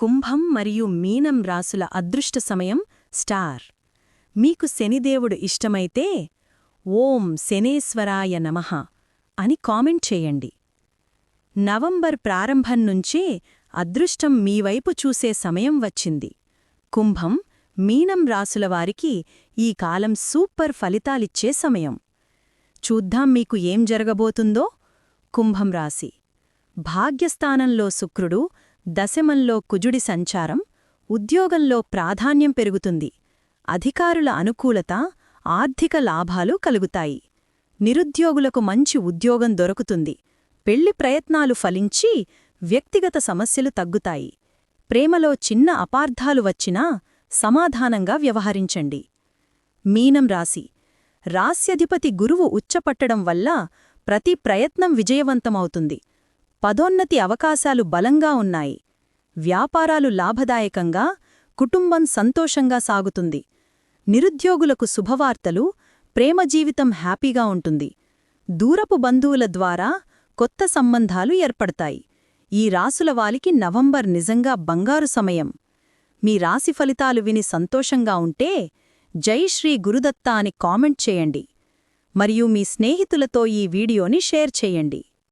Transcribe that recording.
కుంభం మరియు మీనం రాసుల అదృష్ట సమయం స్టార్. మీకు శనిదేవుడు ఇష్టమైతే ఓం శనేశ్వరాయ నమః అని కామెంట్ చేయండి. నవంబర్ ప్రారంభం నుంచే అదృష్టం మీవైపు చూసే సమయం వచ్చింది. కుంభం మీనం రాసుల వారికి ఈ కాలం సూపర్ ఫలితాలిచ్చే సమయం. చూద్దాం మీకు ఏం జరగబోతుందో. కుంభం రాశి. భాగ్యస్థానంలో శుక్రుడు దశమంలో కుజుడి సంచారం ఉద్యోగంలో ప్రాధాన్యం పెరుగుతుంది. అధికారుల అనుకూలత ఆర్థిక లాభాలు కలుగుతాయి. నిరుద్యోగులకు మంచి ఉద్యోగం దొరుకుతుంది. పెళ్ళి ప్రయత్నాలు ఫలించి వ్యక్తిగత సమస్యలు తగ్గుతాయి. ప్రేమలో చిన్న అపార్థాలు వచ్చినా సమాధానంగా వ్యవహరించండి. మీనం రాశి. రాస్యధిపతి గురువు ఉచ్చపట్టడం వల్ల ప్రతి ప్రయత్నం విజయవంతమవుతుంది. పదోన్నతి అవకాశాలు బలంగా ఉన్నాయి. వ్యాపారాలు లాభదాయకంగా కుటుంబం సంతోషంగా సాగుతుంది. నిరుద్యోగులకు శుభవార్తలు ప్రేమ జీవితం హ్యాపీగా ఉంటుంది. దూరపు బంధువుల ద్వారా కొత్త సంబంధాలు ఏర్పడతాయి. ఈ రాసుల వాలికి నవంబర్ నిజంగా బంగారు సమయం. మీ రాశి ఫలితాలు విని సంతోషంగా ఉంటే జై శ్రీ గురుదత్త అని కామెంట్ చేయండి. మరియు మీ స్నేహితులతో ఈ వీడియోని షేర్ చేయండి.